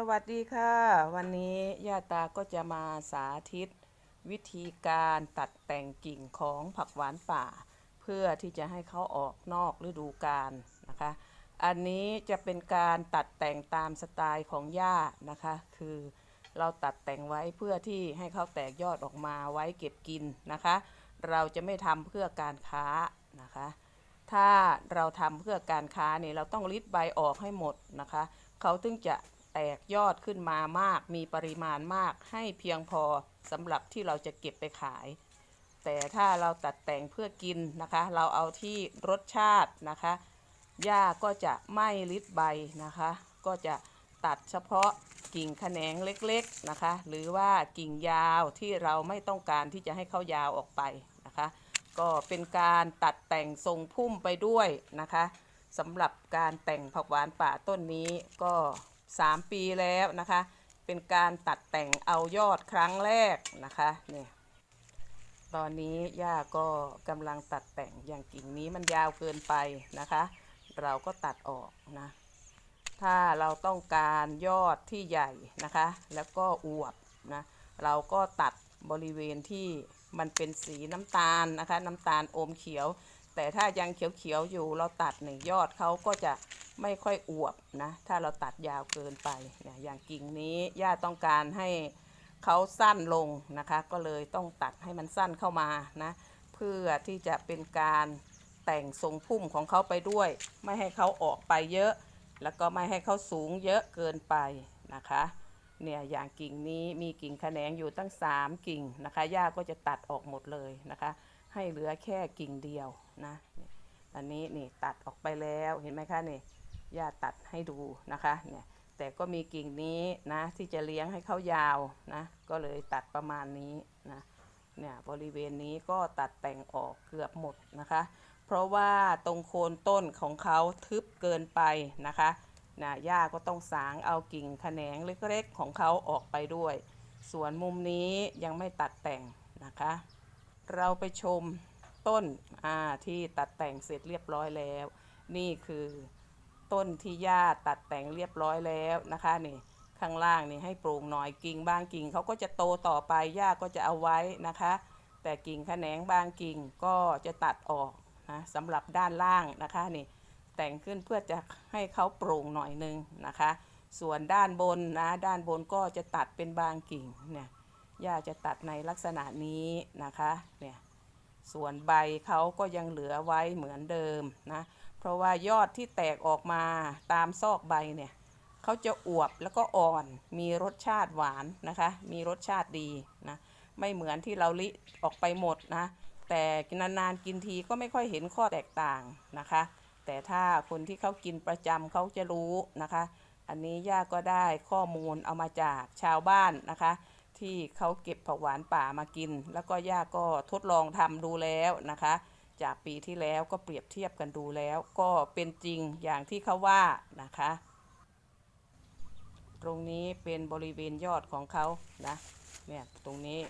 สวัสดีค่ะ วันนี้ย่าตาก็จะมาสาธิต วิธีการตัดแต่งกิ่งของผักหวานป่า เพื่อที่จะให้เขาออกนอกฤดูกาลนะคะ อันนี้จะเป็นการตัดแต่งตามสไตล์ของย่านะคะ คือเราตัดแต่งไว้เพื่อที่ให้เขาแตกยอดออกมาไว้เก็บกินนะคะ เราจะไม่ทำเพื่อการค้านะคะ ถ้าเราทำเพื่อการค้าเนี่ยเราต้องริดใบออกให้หมดนะคะ เขาถึงจะ ตกยอดขึ้นมามาก มีปริมาณมากให้เพียงพอสำหรับที่เราจะเก็บไปขาย แต่ถ้าเราตัดแต่งเพื่อกินนะคะ เราเอาที่รสชาตินะคะหญ้าก็จะไม่ริดใบนะคะ ก็จะตัดเฉพาะกิ่งแขนงเล็กๆนะคะ หรือว่ากิ่งยาวที่เราไม่ต้องการที่จะให้เขายาวออกไปนะคะ ก็เป็นการตัดแต่งทรงพุ่มไปด้วยนะคะสำหรับการแต่งผักหวานป่าต้นนี้ก็ 3 ปีแล้วนะคะ เป็นการตัดแต่งเอายอดครั้งแรกนะคะเนี่ยตอนนี้ย่าก็กำลังตัดแต่งอย่างกิ่งนี้มันยาวเกินไปนะคะ เราก็ตัดออกนะถ้าเราต้องการยอดที่ใหญ่นะคะ แล้วก็อวบนะเราก็ตัดบริเวณที่มันเป็นสีน้ำตาลนะคะ น้ำตาลอมเขียว แต่ถ้ายังเขียวๆอยู่เราตัดหนึ่งยอดเขาก็จะ ไม่ค่อยอวบนะถ้าเราตัดยาวเกินไปเนี่ยอย่างกิ่งนี้ย่าต้องการให้เขาสั้นลงนะคะ ก็เลยต้องตัดให้มันสั้นเข้ามานะเพื่อที่จะเป็นการแต่งทรงพุ่มของเขาไปด้วย ไม่ให้เขาออกไปเยอะ แล้วก็ไม่ให้เขาสูงเยอะเกินไปนะคะเนี่ยอย่างกิ่งนี้มีกิ่งแขนงอยู่ตั้ง 3 กิ่งนะคะย่าก็จะตัดออกหมดเลยนะคะ ให้เหลือแค่กิ่งเดียวนะอันนี้นี่ตัดออกไปแล้วเห็นไหมคะนี่ ย่าตัดให้ดูนะคะเนี่ยแต่ก็มีกิ่งนี้นะที่จะเลี้ยงให้เขายาวนะก็เลยตัดประมาณนี้นะเนี่ยบริเวณนี้ก็ตัดแต่งออกเกือบหมดนะคะ เพราะว่าตรงโคนต้นของเขาทึบเกินไปนะคะนะหญ้าก็ต้องสางเอากิ่งแขนงเล็กๆของเขาออกไปด้วย ส่วนมุมนี้ยังไม่ตัดแต่งนะคะ เราไปชมต้นที่ตัดแต่งเสร็จเรียบร้อยแล้ว นี่คือ ต้นที่หญ้าตัดแต่งเรียบร้อยแล้วนะคะนี่ข้างล่างนี่ให้ปลูกหน่อยกิ่งบางกิ่งเขาก็จะโตต่อไปหญ้าก็จะเอาไว้นะคะ แต่กิ่งแขนงบางกิ่งก็จะตัดออกนะสำหรับด้านล่างนะคะนี่แต่งขึ้นเพื่อจะให้เขาโปร่งหน่อยนึงนะคะ ส่วนด้านบนนะด้านบนก็จะตัดเป็นบางกิ่งเนี่ยย่าจะตัดในลักษณะนี้นะคะเนี่ยส่วนใบเขาก็ยังเหลือไว้เหมือนเดิมนะ เพราะว่ายอดที่แตกออกมาตามซอกใบเนี่ยเขาจะอวบแล้วก็อ่อน มีรสชาติหวานนะคะ มีรสชาติดีนะ ไม่เหมือนที่เราลิออกไปหมดนะ แต่นานๆกินทีก็ไม่ค่อยเห็นข้อแตกต่างนะคะ แต่ถ้าคนที่เขากินประจำเขาจะรู้นะคะ อันนี้ย่าก็ได้ข้อมูลเอามาจากชาวบ้านนะคะ ที่เขาเก็บผักหวานป่ามากิน แล้วก็ย่าก็ทดลองทำดูแล้วนะคะ จากปีที่แล้วก็เปรียบเทียบกันดูแล้วก็เป็นจริงอย่างที่เขาว่านะคะ ตรงนี้เป็นบริเวณยอดของเขานะเนี่ยตรงนี้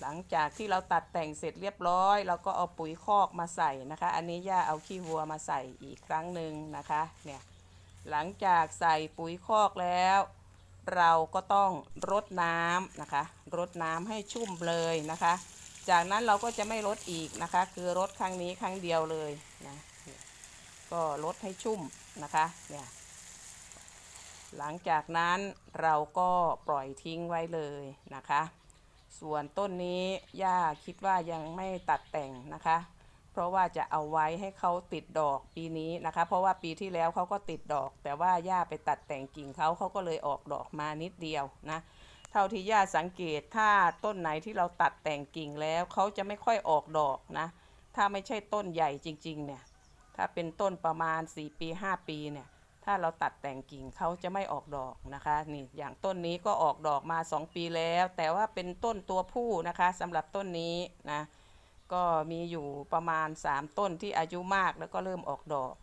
หลังจากที่เราตัดแต่งเสร็จเรียบร้อย เราก็เอาปุ๋ยคอกมาใส่นะคะ อันนี้ย่าเอาขี้วัวมาใส่อีกครั้งหนึ่งนะคะเนี่ยหลังจากใส่ปุ๋ยคอกแล้ว เราก็ต้องรดน้ำนะคะ รดน้ำให้ชุ่มเลยนะคะ จากนั้นเราก็จะไม่รดอีกนะคะ คือรดครั้งนี้ครั้งเดียวเลยนะก็รดให้ชุ่มนะคะเนี่ยหลังจากนั้นเราก็ปล่อยทิ้งไว้เลยนะคะ ส่วนต้นนี้ย่าคิดว่ายังไม่ตัดแต่งนะคะ เพราะว่าจะเอาไว้ให้เขาติดดอกปีนี้นะคะ เพราะว่าปีที่แล้วเขาก็ติดดอก แต่ว่าย่าไปตัดแต่งกิ่งเขาเขาก็เลยออกดอกมานิดเดียวนะ เท่าที่ย่าสังเกตถ้าต้นไหนที่เราตัดแต่งกิ่งแล้วเขาจะไม่ค่อยออกดอกนะ ถ้าไม่ใช่ต้นใหญ่จริงๆ เนี่ย ถ้าเป็นต้นประมาณ 4 ปี 5 ปีเนี่ย ถ้าเราตัดแต่งกิ่งเขาจะไม่ออกดอกนะคะ นี่อย่างต้นนี้ก็ออกดอกมา 2 ปีแล้ว แต่ว่าเป็นต้นตัวผู้นะคะสำหรับต้นนี้นะ ก็มีอยู่ประมาณ 3 ต้นที่อายุมากแล้วก็เริ่มออกดอก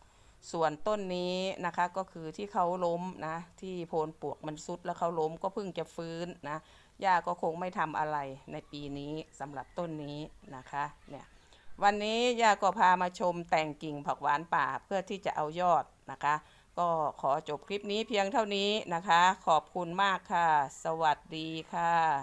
ส่วนต้นนี้นะคะก็คือที่เขาล้มนะ ที่โพนปวกมันซุดแล้วเขาล้มก็เพิ่งจะฟื้นนะย่าก็คงไม่ทำอะไรในปีนี้สำหรับต้นนี้นะคะเนี่ยวันนี้ย่าก็พามาชมแต่งกิ่งผักหวานป่าเพื่อที่จะเอายอดนะคะ ก็ขอจบคลิปนี้เพียงเท่านี้นะคะ ขอบคุณมากค่ะ สวัสดีค่ะ